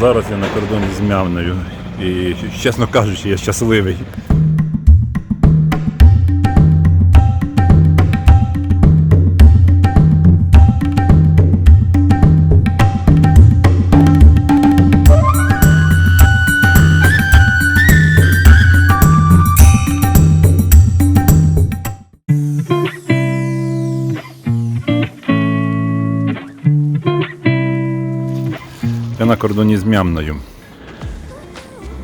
Зараз я на кордоні з Мявною і, чесно кажучи, я щасливий. На кордоні з Мямною.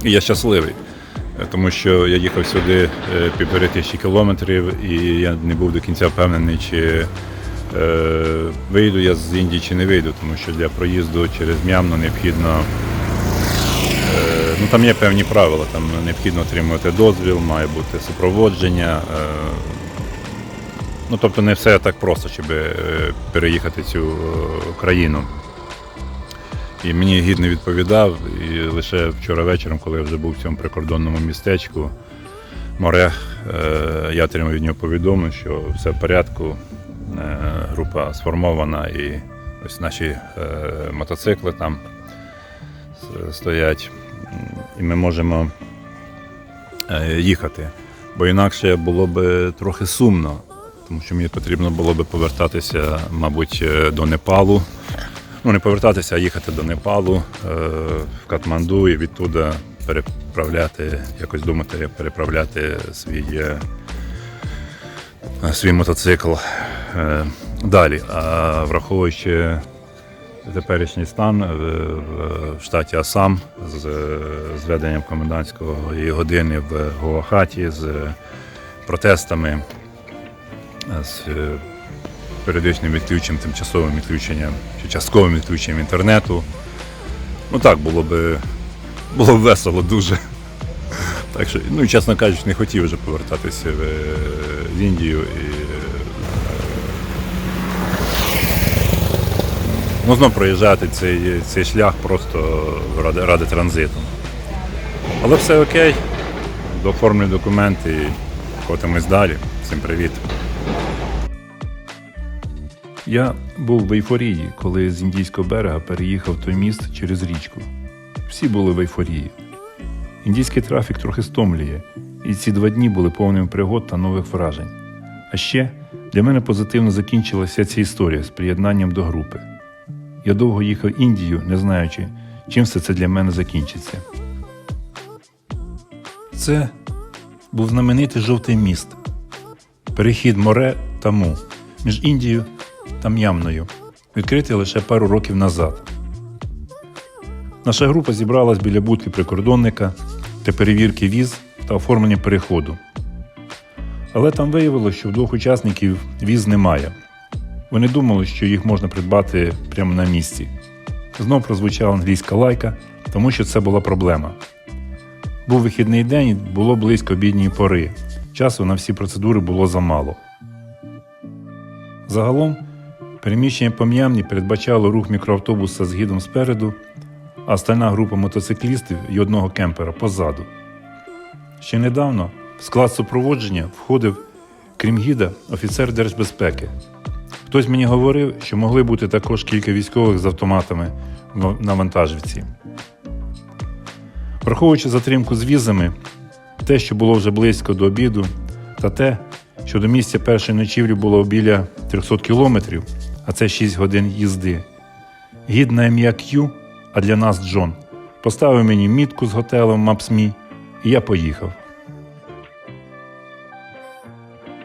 І я щасливий, тому що я їхав сюди е, півтори тисячі кілометрів і я не був до кінця впевнений, чи е, вийду я з Індії чи не вийду, тому що для проїзду через Мямну необхідно. е, Ну, там є певні правила, там необхідно отримувати дозвіл, має бути супроводження. Ну, тобто не все так просто, щоб переїхати цю країну. І мені гід не відповідав. І лише вчора вечором, коли я вже був в цьому прикордонному містечку, море, е, я отримав від нього повідомлення, що все в порядку, е, група сформована і ось наші е, мотоцикли там стоять, і ми можемо їхати. Бо інакше було б трохи сумно, тому що мені потрібно було б повертатися, мабуть, до Непалу ну не повертатися, а їхати до Непалу, е, в Катманду і відтуди переправляти, якось думати, як переправляти свій, е, е, свій мотоцикл далі. А враховуючи теперішній стан в, штаті Асам з зведенням комендантської години в Гуахаті, з протестами, з періодичним відключенням, тимчасовим відключенням чи частковим відключенням інтернету. Ну так, було б було б весело дуже. Так що, ну чесно кажучи, не хотів вже повертатися в, Індію. І, ну, знов проїжджати цей, цей шлях просто ради, ради транзиту. Але все окей, дооформлю документи і котимось далі. Всім привіт. Я був в ейфорії, коли з індійського берега переїхав той міст через річку. Всі були в ейфорії. Індійський трафік трохи стомлює, і ці два дні були повними пригод та нових вражень. А ще для мене позитивно закінчилася ця історія з приєднанням до групи. Я довго їхав Індію, не знаючи, чим все це для мене закінчиться. Це був знаменитий жовтий міст, перехід море та му між Індією та М'ямною, відкритий лише пару років назад. Наша група зібралась біля будки прикордонника для перевірки віз та оформлення переходу. Але там виявилося, що в двох учасників віз немає. Вони думали, що їх можна придбати прямо на місці. Знов прозвучала англійська лайка, тому що це була проблема. Був вихідний день, і було близько обідньої пори. Часу на всі процедури було замало. Загалом, переміщення по М'ямні передбачало рух мікроавтобуса з гідом спереду, а остальна група мотоциклістів і одного кемпера позаду. Ще недавно в склад супроводження входив, крім гіда, офіцер держбезпеки. Хтось мені говорив, що могли бути також кілька військових з автоматами на вантажівці. Враховуючи затримку з візами, те, що було вже близько до обіду, та те, що до місця першої ночівлі було біля 300 кілометрів, а це 6 годин їзди. Гід на ім'я К'ю, а для нас Джон, поставив мені мітку з готелем Maps.me, і я поїхав.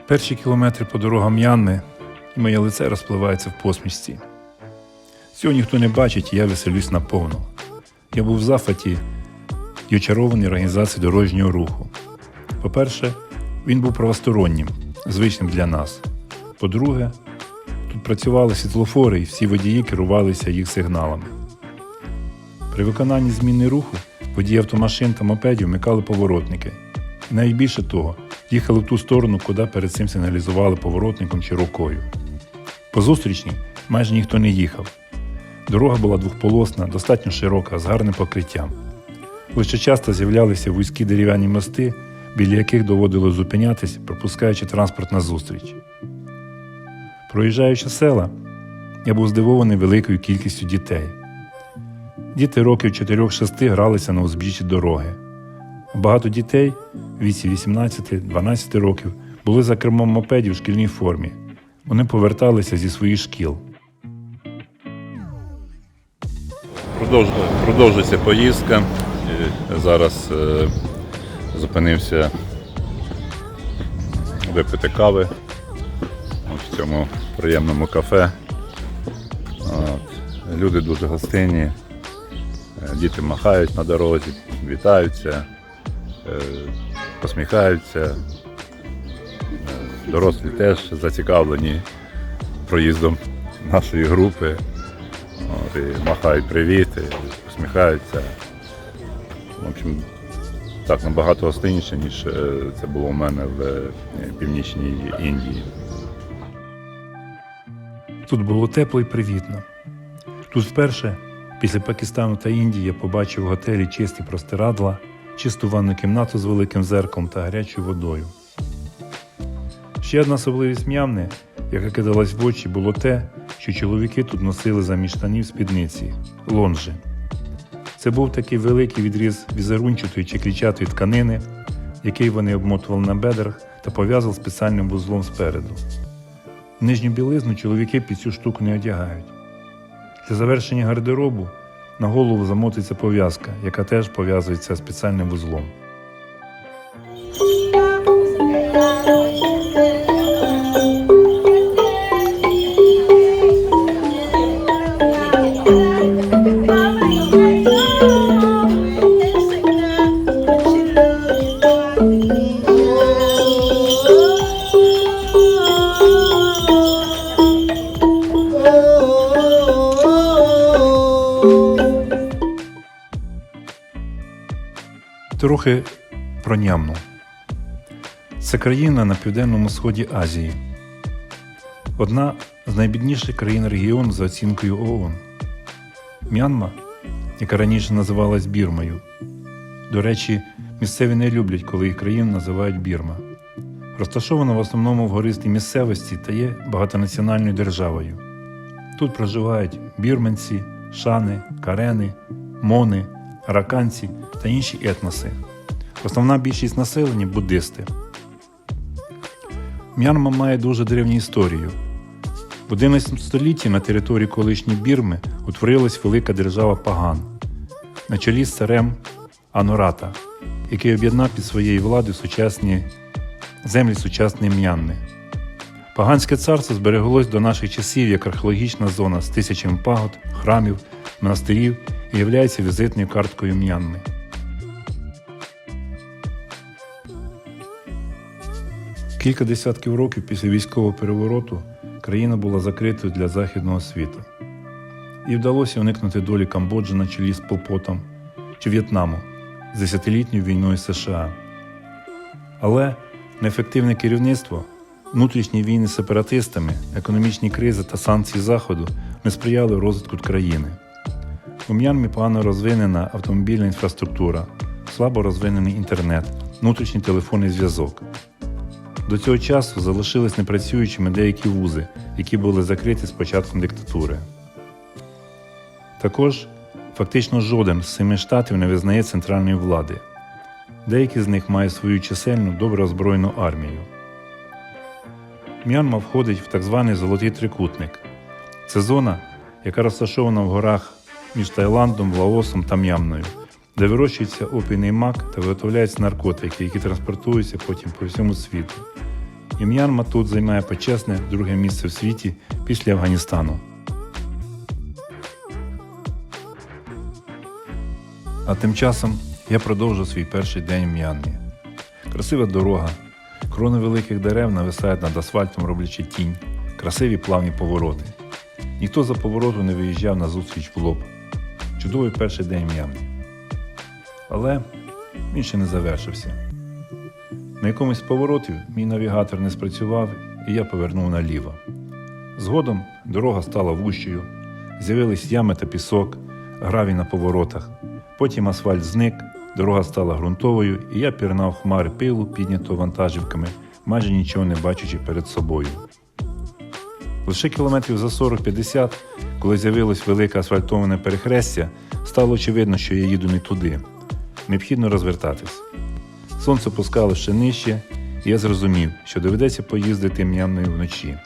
Перші кілометри по дорогам Янми, і моє лице розпливається в посмішці. Цього ніхто не бачить, і я веселюсь наповну. Я був в зафаті і очарований організацією дорожнього руху. По-перше, він був правостороннім, звичним для нас. По-друге, тут працювали світлофори і всі водії керувалися їх сигналами. При виконанні зміни руху водії автомашин та мопедів вмикали поворотники. Навіть того, їхали в ту сторону, куди перед цим сигналізували поворотником чи рукою. По зустрічній майже ніхто не їхав. Дорога була двохполосна, достатньо широка, з гарним покриттям. Лише часто з'являлися вузькі дерев'яні мости, біля яких доводилось зупинятись, пропускаючи транспорт на зустріч. Проїжджаючи села, я був здивований великою кількістю дітей. Діти років 4-6 гралися на узбіччі дороги. Багато дітей віці 18-12 років були за кермом мопедів в шкільній формі. Вони поверталися зі своїх шкіл. Продовж- Продовжується поїздка. Зараз е, зупинився випити кави в цьому приємному кафе. От. Люди дуже гостинні, е, діти махають на дорозі, вітаються, е, посміхаються. Е, Дорослі теж зацікавлені проїздом нашої групи. От, і махають привіт, і посміхаються. В общем, так, набагато гостинніше, ніж це було у мене в північній Індії. Тут було тепло і привітно. Тут вперше, після Пакистану та Індії, я побачив в готелі чисті простирадла, чисту ванну кімнату з великим зеркалом та гарячою водою. Ще одна особливість м'ямни, яка кидалась в очі, було те, що чоловіки тут носили замість штанів спідниці лонжі. Це був такий великий відріз візерунчатої чи клітчатої тканини, який вони обмотували на бедрах та пов'язували спеціальним вузлом спереду. Нижню білизну чоловіки під цю штуку не одягають. Для завершення гардеробу на голову замотується пов'язка, яка теж пов'язується спеціальним вузлом. Трохи про нямну. Це країна на південному сході Азії. Одна з найбідніших країн регіону за оцінкою ООН. М'янма, яка раніше називалась Бірмою. До речі, місцеві не люблять, коли їх країну називають Бірма. Розташована в основному в гористій місцевості та є багатонаціональною державою. Тут проживають бірменці, шани, карени, мони, араканці та інші етноси. Основна більшість населення буддисти. М'янма має дуже древню історію. В 11 столітті на території колишньої Бірми утворилась велика держава Паган на чолі з царем Анурата, який об'єднав під своєю владою сучасні землі сучасної М'янми. Паганське царство збереглось до наших часів як археологічна зона з тисячами пагод, храмів, монастирів і являється візитною карткою М'янми. Кілька десятків років після військового перевороту країна була закритою для західного світу. І вдалося уникнути долі Камбоджі на чолі з Полпотом чи В'єтнаму з десятилітньою війною США. Але неефективне керівництво, внутрішні війни з сепаратистами, економічні кризи та санкції Заходу не сприяли розвитку країни. У М'янмі погано розвинена автомобільна інфраструктура, слабо розвинений інтернет, внутрішній телефонний зв'язок. До цього часу залишились непрацюючими деякі вузи, які були закриті з початком диктатури. Також фактично жоден з семи штатів не визнає центральної влади. Деякі з них мають свою чисельну добре озброєну армію. М'янма входить в так званий Золотий трикутник. Це зона, яка розташована в горах між Таїландом, Лаосом та М'ямною, де вирощується опійний мак та виготовляються наркотики, які транспортуються потім по всьому світу. І М'янма тут займає почесне друге місце в світі після Афганістану. А тим часом я продовжу свій перший день в М'янмі. Красива дорога, крони великих дерев нависають над асфальтом, роблячи тінь, красиві плавні повороти. Ніхто за повороту не виїжджав на зустріч в лоб. Чудовий перший день в. Але він ще не завершився. На якомусь з поворотів мій навігатор не спрацював, і я повернув наліво. Згодом дорога стала вущою, з'явились ями та пісок, гравій на поворотах. Потім асфальт зник, дорога стала ґрунтовою, і я пірнав хмари пилу, піднятого вантажівками, майже нічого не бачачи перед собою. Лише кілометрів за 40-50, коли з'явилось велике асфальтоване перехрестя, Стало очевидно, що я їду не туди. Необхідно розвертатись. Сонце пускало ще нижче, і я зрозумів, що доведеться поїздити м'яною вночі.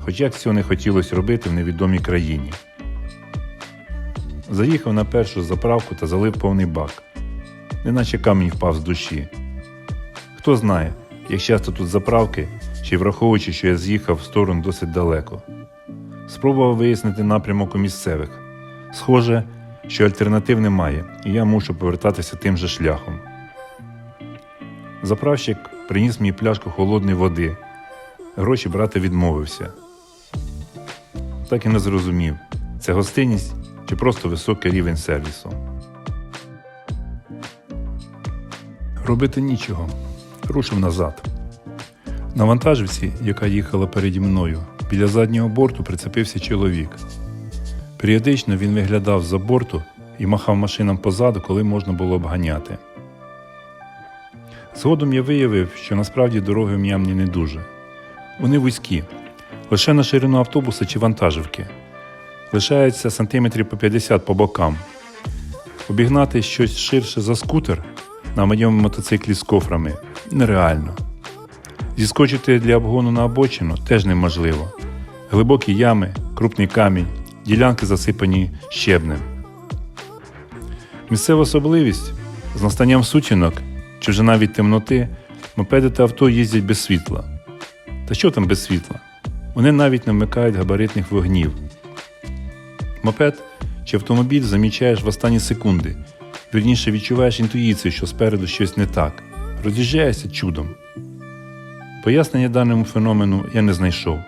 Хоч як цього не хотілося робити в невідомій країні. Заїхав на першу заправку та залив повний бак, неначе камінь впав з душі. Хто знає, як часто тут заправки, й враховуючи, що я з'їхав в сторону досить далеко. Спробував вияснити напрямок у місцевих. Схоже, що альтернатив немає, і я мушу повертатися тим же шляхом. Заправщик приніс мені пляшку холодної води. Гроші брати відмовився. Так і не зрозумів, це гостинність чи просто високий рівень сервісу. Робити нічого. Рушив назад. На вантажівці, яка їхала переді мною, біля заднього борту прицепився чоловік. Періодично він виглядав з-за борту і махав машинам позаду, коли можна було обганяти. Згодом я виявив, що насправді дороги в М'ямні не дуже. Вони вузькі, лише на ширину автобуса чи вантажівки. Лишається сантиметрів по 50 по бокам. Обігнати щось ширше за скутер на моєму мотоциклі з кофрами нереально. Зіскочити для обгону на обочину теж неможливо. Глибокі ями, крупний камінь, ділянки засипані щебнем. Місцева особливість з настанням сутінок чи вже навіть темноти мопеди та авто їздять без світла. Та що там без світла? Вони навіть не вмикають габаритних вогнів. Мопед чи автомобіль замічаєш в останні секунди. Вірніше відчуваєш інтуїцію, що спереду щось не так. Роз'їжджаєшся чудом. Пояснення даному феномену я не знайшов.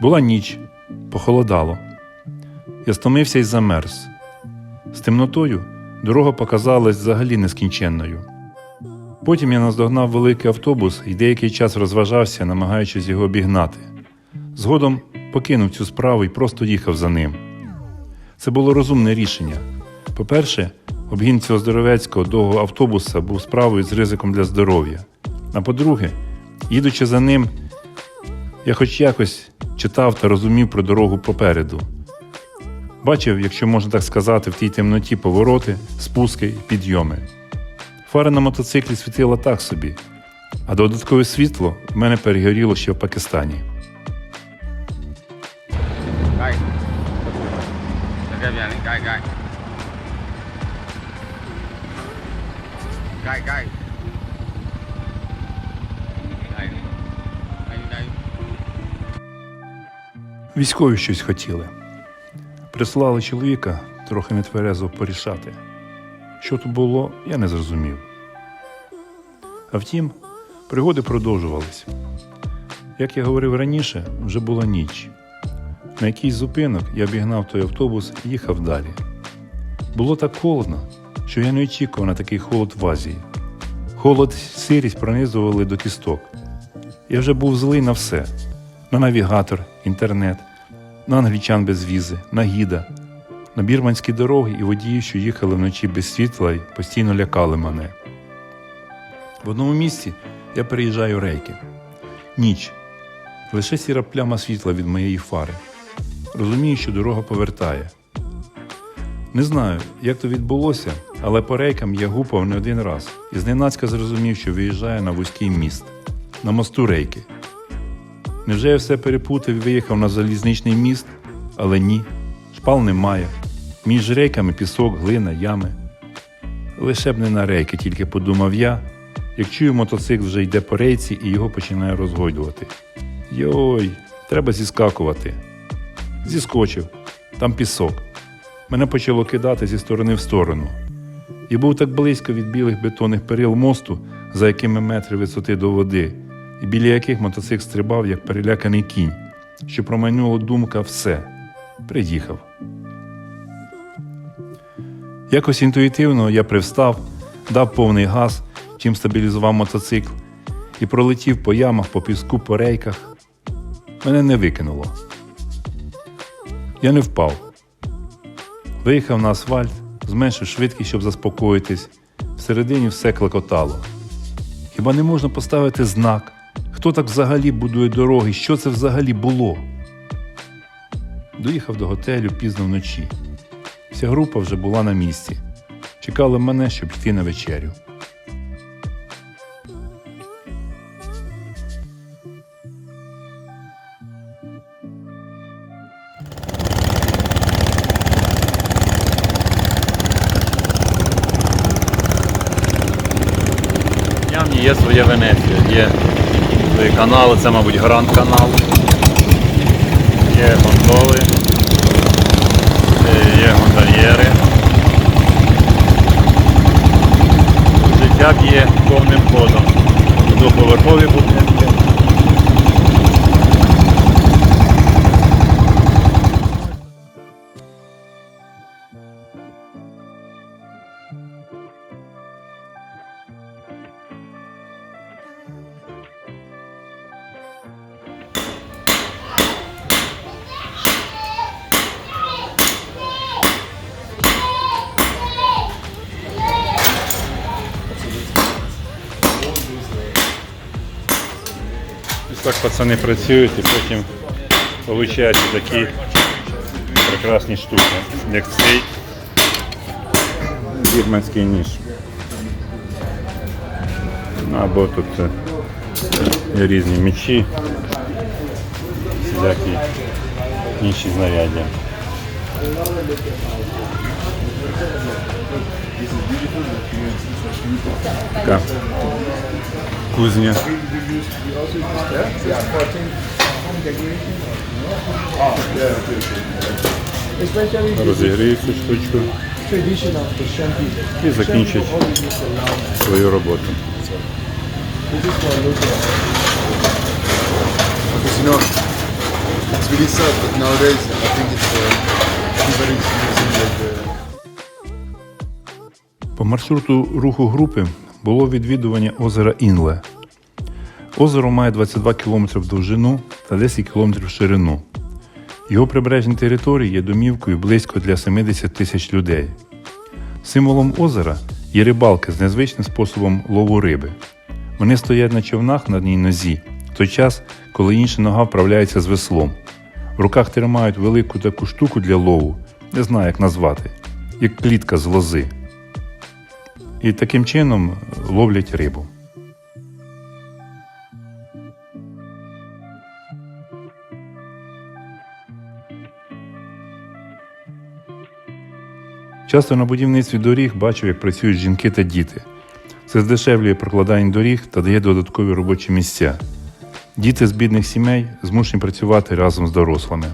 Була ніч, похолодало. Я стомився і замерз. З темнотою дорога показалась взагалі нескінченною. Потім я наздогнав великий автобус і деякий час розважався, намагаючись його обігнати. Згодом покинув цю справу і просто їхав за ним. Це було розумне рішення. По-перше, обгін цього здоровецького довгого автобуса був справою з ризиком для здоров'я. А по-друге, їдучи за ним, я хоч якось читав та розумів про дорогу попереду. Бачив, якщо можна так сказати, в тій темноті повороти, спуски і підйоми. Фара на мотоциклі світила так собі, а додаткове світло в мене перегоріло ще в Пакистані. Gai. Được Військові щось хотіли. Прислали чоловіка трохи нетверезо порішати. Що то було, я не зрозумів. А втім, пригоди продовжувались. Як я говорив раніше, вже була ніч. На якийсь зупинок я обігнав той автобус і їхав далі. Було так холодно, що я не очікував на такий холод в Азії. Холод сирість пронизували до кісток. Я вже був злий на все: на навігатор, інтернет, на англічан без візи, на гіда, на бірманські дороги і водії, що їхали вночі без світла і постійно лякали мене. В одному місці я переїжджаю рейки. Ніч. Лише сіра пляма світла від моєї фари. Розумію, що дорога повертає. Не знаю, як то відбулося, але по рейкам я гупав не один раз і зненацька зрозумів, що виїжджаю на вузький міст, на мосту рейки. Невже я все перепутав і виїхав на залізничний міст? Але ні, шпал немає. Між рейками пісок, глина, ями. Лише б не на рейки, тільки подумав я, як чую, мотоцикл вже йде по рейці і його починає розгойдувати. Йой, треба зіскакувати. Зіскочив, там пісок. Мене почало кидати зі сторони в сторону. І був так близько від білих бетонних перил мосту, за якими метри висоти до води, і біля яких мотоцикл стрибав, як переляканий кінь, що промайнула думка все. Приїхав. Якось інтуїтивно я привстав, дав повний газ, чим стабілізував мотоцикл, і пролетів по ямах, по піску, по рейках. Мене не викинуло. Я не впав. Виїхав на асфальт, зменшив швидкість, щоб заспокоїтись. Всередині все клекотало. Хіба не можна поставити знак? Хто так взагалі будує дороги? Що це взагалі було? Доїхав до готелю пізно вночі. Вся група вже була на місці. Чекали мене, щоб йти на вечерю. Є своя Венеція, є свої канали, це, мабуть, Гранд канал. Є гондоли, е, є гондольєри. Життя б'є повним ходом. Двоповерхові будинки. так пацани працюють і потім получаються такі прекрасні штуки, як цей вірменський ніж. Ну, Або тут е, є різні мечі, всілякі інші знаряддя. Така кузня. Розігрію цю штучку і закінчить свою роботу. Because you know, it's really sad, but nowadays I think it's uh, everybody's using like the По маршруту руху групи було відвідування озера Інле. Озеро має 22 км в довжину та 10 км в ширину. Його прибережні території є домівкою близько для 70 тисяч людей. Символом озера є рибалки з незвичним способом лову риби. Вони стоять на човнах на одній нозі, в той час, коли інша нога вправляється з веслом. В руках тримають велику таку штуку для лову, не знаю, як назвати, як клітка з лози. І таким чином ловлять рибу. Часто на будівництві доріг бачу, як працюють жінки та діти. Це здешевлює прокладання доріг та дає додаткові робочі місця. Діти з бідних сімей змушені працювати разом з дорослими.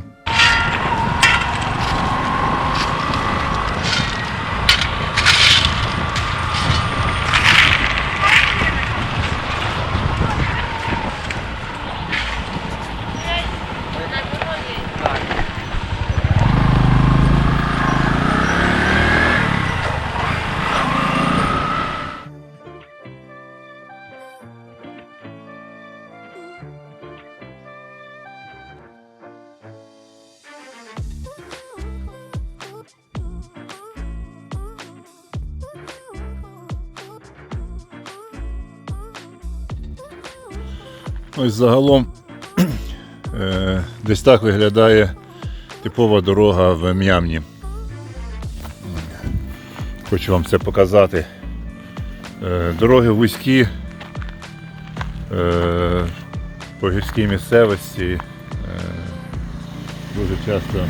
Ось загалом е, десь так виглядає типова дорога в М'ямні. Хочу вам це показати. Е, Дороги вузькі, е, по гірській місцевості. Дуже часто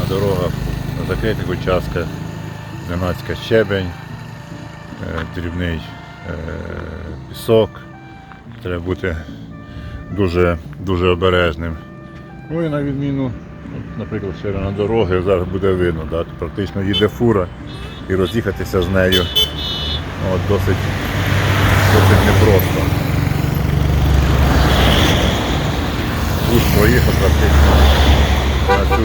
на дорогах, на закритих участках зненацька щебень, дрібний пісок. Треба бути дуже, дуже обережним. Ну і на відміну, наприклад, ширина дороги зараз буде видно, да, практично їде фура і роз'їхатися з нею от, досить, досить непросто. Тут проїхав практично на цю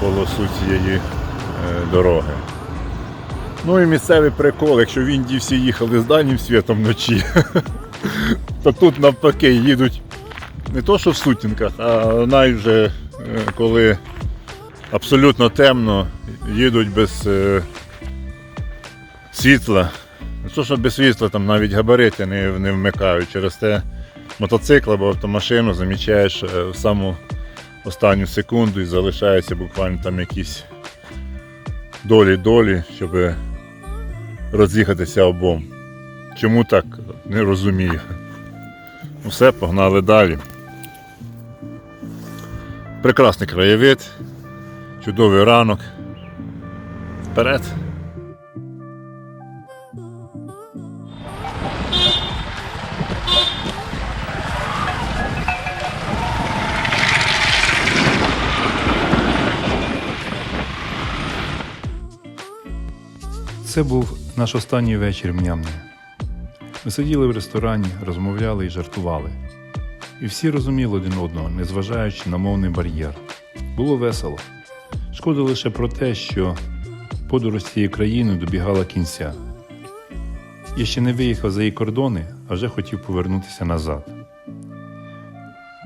полосу цієї е, дороги. Ну і місцевий прикол, якщо в Індії всі їхали з дальнім світом вночі, то тут навпаки їдуть не то, що в сутінках, а навіть вже е, коли абсолютно темно, їдуть без е, світла. Не то, що без світла, там навіть габарити не, не вмикають. Через те мотоцикл або автомашину замічаєш е, в саму останню секунду і залишається буквально там якісь долі-долі, щоб роз'їхатися обом. Чому так? Не розумію. Все, погнали далі. Прекрасний краєвид, чудовий ранок. Вперед! Це був наш останній вечір в Ми сиділи в ресторані, розмовляли і жартували. І всі розуміли один одного, незважаючи на мовний бар'єр. Було весело. Шкода лише про те, що подорож цією країною добігала кінця. Я ще не виїхав за її кордони, а вже хотів повернутися назад.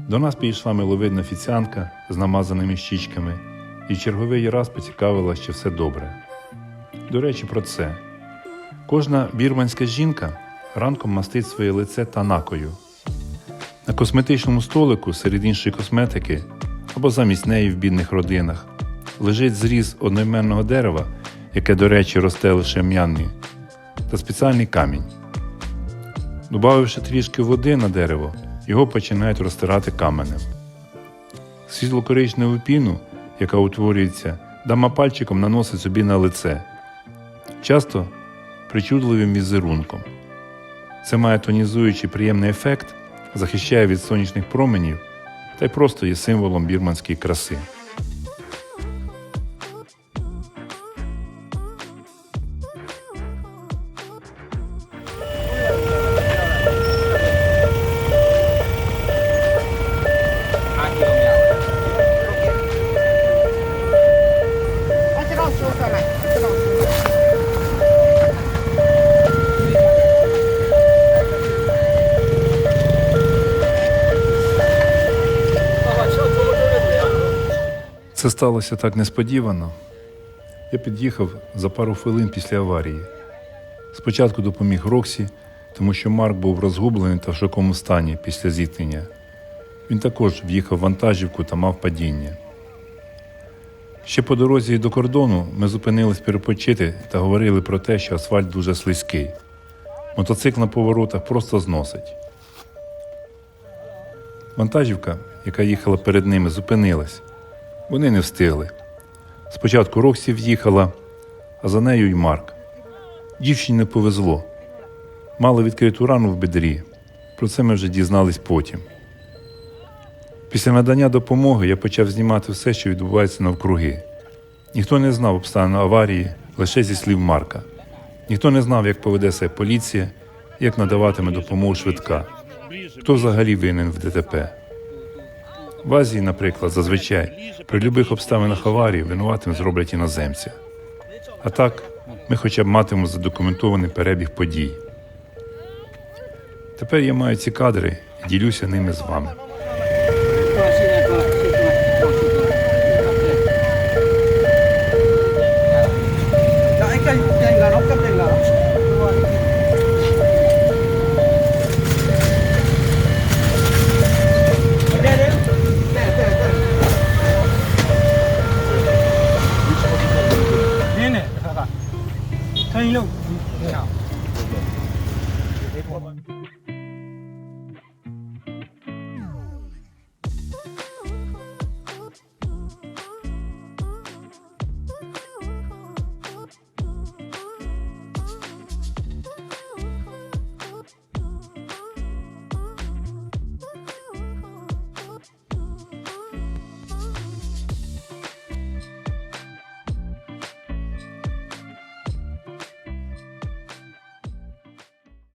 До нас підійшла миловидна офіціантка з намазаними щічками і черговий раз поцікавила, чи все добре. До речі, про це. Кожна бірманська жінка ранком мастить своє лице танакою. На косметичному столику серед іншої косметики або замість неї в бідних родинах лежить зріз одноіменного дерева, яке, до речі, росте лише в М'янмі, та спеціальний камінь. Добавивши трішки води на дерево, його починають розтирати каменем. Світло-коричневу піну, яка утворюється, дама пальчиком наносить собі на лице часто причудливим візерунком. Це має тонізуючий приємний ефект, захищає від сонячних променів та й просто є символом бірманської краси. Це сталося так несподівано. Я під'їхав за пару хвилин після аварії. Спочатку допоміг Роксі, тому що Марк був розгублений та в шокому стані після зіткнення. Він також в'їхав в вантажівку та мав падіння. Ще по дорозі до кордону ми зупинились перепочити та говорили про те, що асфальт дуже слизький. Мотоцикл на поворотах просто зносить. Вантажівка, яка їхала перед ними, зупинилась. Вони не встигли. Спочатку Роксі в'їхала, а за нею й Марк. Дівчині не повезло. Мали відкриту рану в бедрі. Про це ми вже дізнались потім. Після надання допомоги я почав знімати все, що відбувається навкруги. Ніхто не знав обставин аварії лише зі слів Марка. Ніхто не знав, як поведе себе поліція, як надаватиме допомогу швидка, хто взагалі винен в ДТП. В Азії, наприклад, зазвичай при любих обставинах аварії винуватим зроблять іноземця. А так, ми хоча б матимемо задокументований перебіг подій. Тепер я маю ці кадри і ділюся ними з вами.